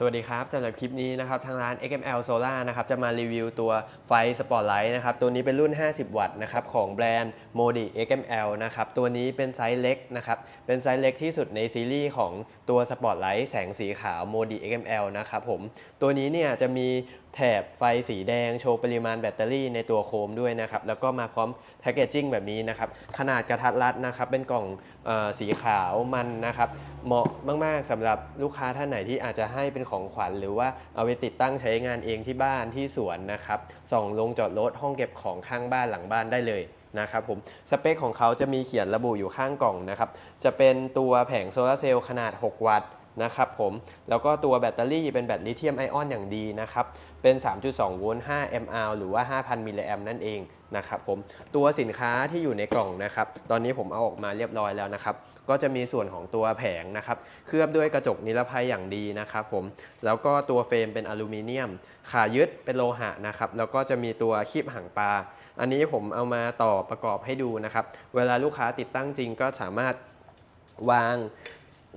สวัสดีครับสำหรับคลิปนี้นะครับทางร้าน XML Solar นะครับจะมารีวิวตัวไฟ Spotlight นะครับตัวนี้เป็นรุ่น 50 วัตต์นะครับของแบรนด์ Modi XML นะครับตัวนี้เป็นไซส์เล็กนะครับเป็นไซส์เล็กที่สุดในซีรีส์ของตัว Spotlight แสงสีขาว Modi XML นะครับผมตัวนี้เนี่ยจะมีแถบไฟสีแดงโชว์ปริมาณแบตเตอรี่ในตัวโคมด้วยนะครับแล้วก็มาพร้อมแพคเกจจิ้งแบบนี้นะครับขนาดกระทัดรัดนะครับเป็นกล่องออสีขาวมันนะครับเหมาะมาก ๆสำหรับลูกค้าท่านไหนที่อาจจะให้เป็นของขวัญหรือว่าเอาไปติดตั้งใช้งานเองที่บ้านที่สวนนะครับส่องลงจอดรถห้องเก็บของข้างบ้านหลังบ้านได้เลยนะครับผมสเปคของเขาจะมีเขียนระบุอยู่ข้างกล่องนะครับจะเป็นตัวแผงโซลาร์เซลล์ขนาด 6 วัตต์ นะครับผม แล้วก็ตัวแบตเตอรี่เป็นแบตลิเธียมไอออนอย่างดีนะครับ เป็น 3.2 โวลต์5 mAh หรือว่า 5,000 มิลลิแอมนั่นเองนะครับผม ตัวสินค้าที่อยู่ในกล่องนะครับ ตอนนี้ผมเอาออกมาเรียบร้อยแล้วนะครับ ก็จะมีส่วนของตัวแผงนะครับ เคลือบด้วยกระจกนิรภัยอย่างดีนะครับผม แล้วก็ตัวเฟรมเป็นอลูมิเนียม ขายึดเป็นโลหะนะครับ แล้วก็จะมีตัวคีบหางปลา อันนี้ผมเอามาต่อประกอบให้ดูนะครับ เวลาลูกค้าติดตั้งจริงก็สามารถวาง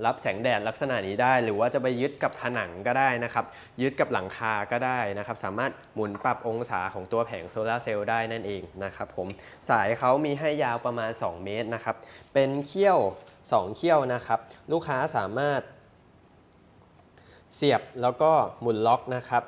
รับแสงแดดลักษณะนี้ได้ หรือว่าจะไปยึดกับผนังก็ได้นะครับ ยึดกับหลังคาก็ได้นะครับ สามารถหมุนปรับองศาของตัวแผงโซลาร์เซลล์ได้นั่นเองนะครับผมสายเขามีให้ยาวประมาณ 2 เมตรนะครับ เป็นเขี้ยว 2 เขี้ยวนะครับ ลูกค้าสามารถเสียบแล้วก็หมุนล็อกนะครับ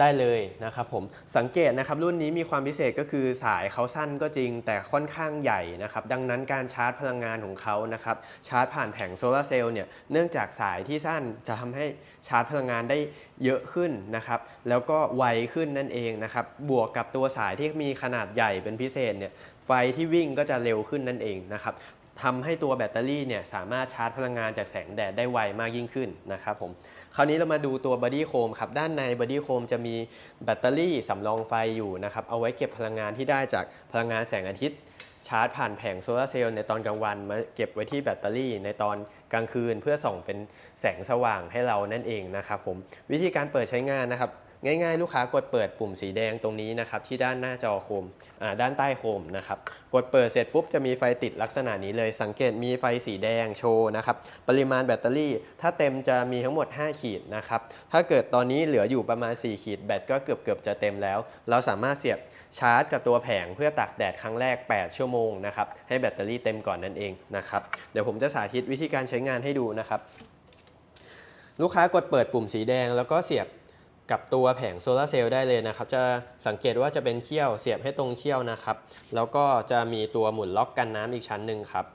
ได้เลยนะครับผมสังเกตนะครับรุ่นนี้มีความพิเศษก็คือสายเขาสั้นก็จริง แต่ค่อนข้างใหญ่นะครับดังนั้นการชาร์จพลังงานของเขานะครับชาร์จผ่านแผงโซลาร์เซลล์เนี่ยเนื่องจากสายที่สั้นจะทำให้ชาร์จพลังงานได้เยอะขึ้นนะครับแล้วก็ไวขึ้นนั่นเองนะครับบวกกับตัวสายที่มีขนาดใหญ่เป็นพิเศษเนี่ยไฟที่วิ่งก็จะเร็วขึ้นนั่นเองนะครับ ทำให้ตัวแบตเตอรี่เนี่ยสามารถชาร์จพลังงานจากแสงแดดได้ไวมากยิ่งขึ้นนะครับผม คราวนี้เรามาดูตัวบอดี้โคมครับ ด้านในบอดี้โคมจะมีแบตเตอรี่สำรองไฟอยู่นะครับ เอาไว้เก็บพลังงานที่ได้จากพลังงานแสงอาทิตย์ ชาร์จผ่านแผงโซลาร์เซลล์ในตอนกลางวันมาเก็บไว้ที่แบตเตอรี่ในตอนกลางคืน เพื่อส่องเป็นแสงสว่างให้เรานั่นเองนะครับผม วิธีการเปิดใช้งานนะครับ ง่ายๆ ลูกค้ากดเปิดปุ่มสีแดงตรงนี้นะครับที่ด้านหน้าจอโคมด้านใต้โคมนะครับกดเปิดเสร็จปุ๊บจะมีไฟติดลักษณะนี้เลย สังเกตมีไฟสีแดงโชว์นะครับปริมาณแบตเตอรี่ ถ้าเต็มจะมีทั้งหมด 5 ขีดนะครับถ้าเกิดตอนนี้เหลืออยู่ประมาณ 4 ขีดแบตก็เกือบเกือบๆจะเต็มแล้ว เราสามารถเสียบชาร์จกับตัวแผงเพื่อตากแดดครั้งแรก 8 ชั่วโมงนะครับให้แบตเตอรี่เต็มก่อนนั่นเองนะครับเดี๋ยวผมจะสาธิตวิธีการใช้งานให้ดูนะครับลูกค้ากดเปิดปุ่มสีแดงแล้วก็เสียบ กับตัวแผงโซลาร์เซลล์ได้เลยนะครับ จะสังเกตว่าจะเป็นเขี้ยวเสียบให้ตรงเขี้ยวนะครับ แล้วก็จะมีตัวหมุนล็อกกันน้ำอีกชั้นหนึ่งครับ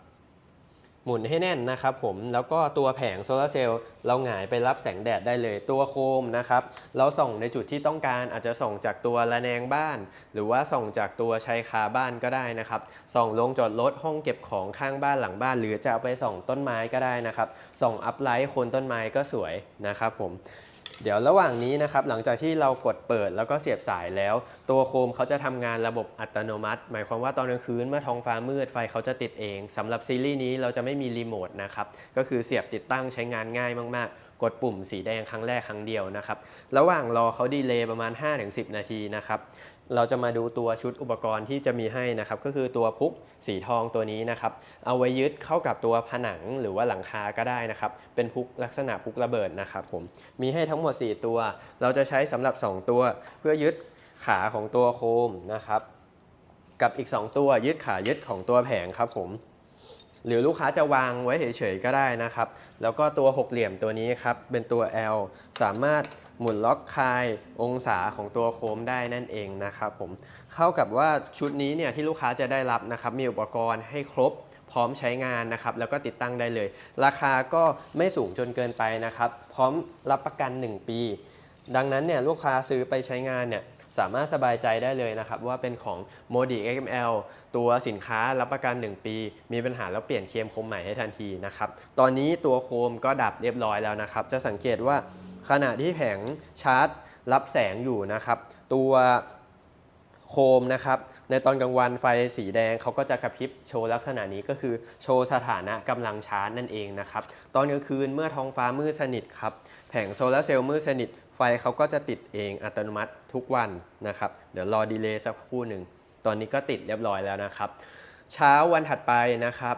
หมุนให้แน่นนะครับผม แล้วก็ตัวแผงโซลาร์เซลล์เราหงายไปรับแสงแดดได้เลย ตัวโคมนะครับ เราส่องในจุดที่ต้องการอาจจะส่องจากตัวระแนงบ้าน หรือว่าส่องจากตัวชายคาบ้านก็ได้นะครับ ส่องลงจอดรถห้องเก็บของข้างบ้านหลังบ้าน หรือจะเอาไปส่องต้นไม้ก็ได้นะครับ ส่องอัพไลท์โคนต้นไม้ก็สวยนะครับผม เดี๋ยวระหว่างนี้นะครับหลังจากที่เรากดเปิดแล้วก็เสียบสายแล้ว ตัวโคมเขาจะทำงานระบบอัตโนมัติ หมายความว่าตอนกลางคืนเมื่อท้องฟ้ามืดไฟเขาจะติดเองสำหรับซีรีส์นี้เราจะไม่มีรีโมทนะครับก็คือเสียบติดตั้งใช้งานง่ายมากๆ กดปุ่มสีแดงครั้งแรกครั้งเดียวนะครับ ระหว่างรอเขาดีเลย์ประมาณ 5-10 นาทีนะครับเราจะมาดูตัวชุดอุปกรณ์ที่จะมีให้นะครับก็คือตัวพุกสีทองตัวนี้นะครับเอาไว้ยึดเข้ากับตัวผนังหรือว่าหลังคาก็ได้นะครับเป็นพุกลักษณะพุกระเบิดนะครับผมมีให้ทั้งหมด 4 ตัว เราจะใช้สำหรับ 2 ตัว เพื่อยึดขาของตัวโคมนะครับกับอีก 2 ตัวยึดขายึดของตัวแผงครับผม หรือลูกค้าจะวางไว้เฉยๆก็ได้นะครับ แล้วก็ตัวหกเหลี่ยมตัวนี้ครับเป็นตัว L สามารถหมุนล็อกคายองศาของตัวโคมได้นั่นเองนะครับผมเข้ากับว่าชุดนี้เนี่ยที่ลูกค้าจะได้รับนะครับมีอุปกรณ์ให้ครบพร้อมใช้งานนะครับ แล้วก็ติดตั้งได้เลย ราคาก็ไม่สูงจนเกินไปนะครับ พร้อมรับประกัน 1 ปี ดังนั้นเนี่ยลูกค้าซื้อไปใช้งานเนี่ยสามารถสบายใจได้เลยนะครับ ว่าเป็นของ Modi XML ตัวสินค้ารับประกัน 1 ปี มีปัญหาแล้วเปลี่ยนเคมโคมใหม่ให้ทันทีนะครับ ตอนนี้ตัวโคมก็ดับเรียบร้อยแล้วนะครับ จะสังเกตว่าขณะที่แผงชาร์จรับแสงอยู่นะครับ ตัวโคมนะครับในตอนกลางวันไฟสีแดงเขาก็จะกระพริบโชว์ลักษณะนี้ก็คือโชว์สถานะกำลังชาร์จนั่นเองนะครับ ตอนกลางคืนเมื่อท้องฟ้ามืดสนิทครับ แผงโซลาเซลล์มืดสนิท ไฟเขาก็จะติดเองอัตโนมัติทุกวันนะครับ เดี๋ยวรอดีเลย์สักครู่หนึ่ง ตอนนี้ก็ติดเรียบร้อยแล้วนะครับ เช้าวันถัดไปนะครับ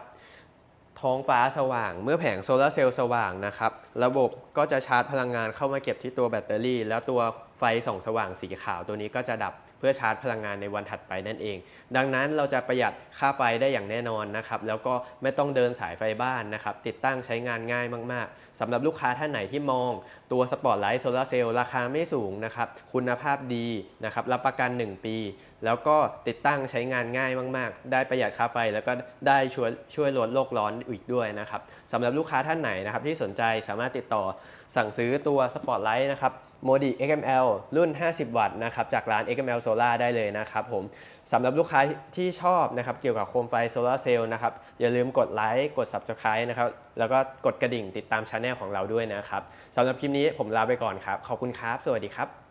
ท้องฟ้าสว่าง เมื่อแผงโซลาร์เซลล์สว่างนะครับ ระบบก็จะชาร์จพลังงานเข้ามาเก็บที่ตัวแบตเตอรี่ แล้วตัว ไฟส่องสว่างสีขาวตัวนี้ก็จะดับเพื่อชาร์จพลังงานในวันถัดไปนั่นเอง ดังนั้นเราจะประหยัดค่าไฟได้อย่างแน่นอนนะครับแล้วก็ไม่ต้องเดินสายไฟบ้านนะครับติดตั้งใช้งานง่ายมาก ๆสำหรับลูกค้าท่านไหนที่มองตัวสปอร์ตไลท์โซลาเซลล์ราคาไม่สูงนะครับคุณภาพดีนะครับรับประกัน 1 ปี แล้วก็ติดตั้งใช้งานง่ายมาก ๆ ได้ประหยัดค่าไฟ แล้วก็ได้ช่วยช่วยลดโลกร้อนอีกด้วยนะครับสำหรับลูกค้าท่านไหนนะครับที่สนใจสามารถติดต่อสั่งซื้อตัวสปอร์ตไลท์นะครับโมดิ XML รุ่น 50 วัตต์นะครับจากร้าน XML Solar ได้เลยนะครับผมสำหรับลูกค้าที่ชอบนะครับเกี่ยวกับโคมไฟโซลาร์เซลล์นะครับอย่าลืมกดไลค์กด Subscribe นะครับแล้วก็กดกระดิ่งติดตามช anel ของเราด้วยนะครับสำหรับคลิปนี้ผมลาไปก่อนครับ ขอบคุณครับ สวัสดีครับ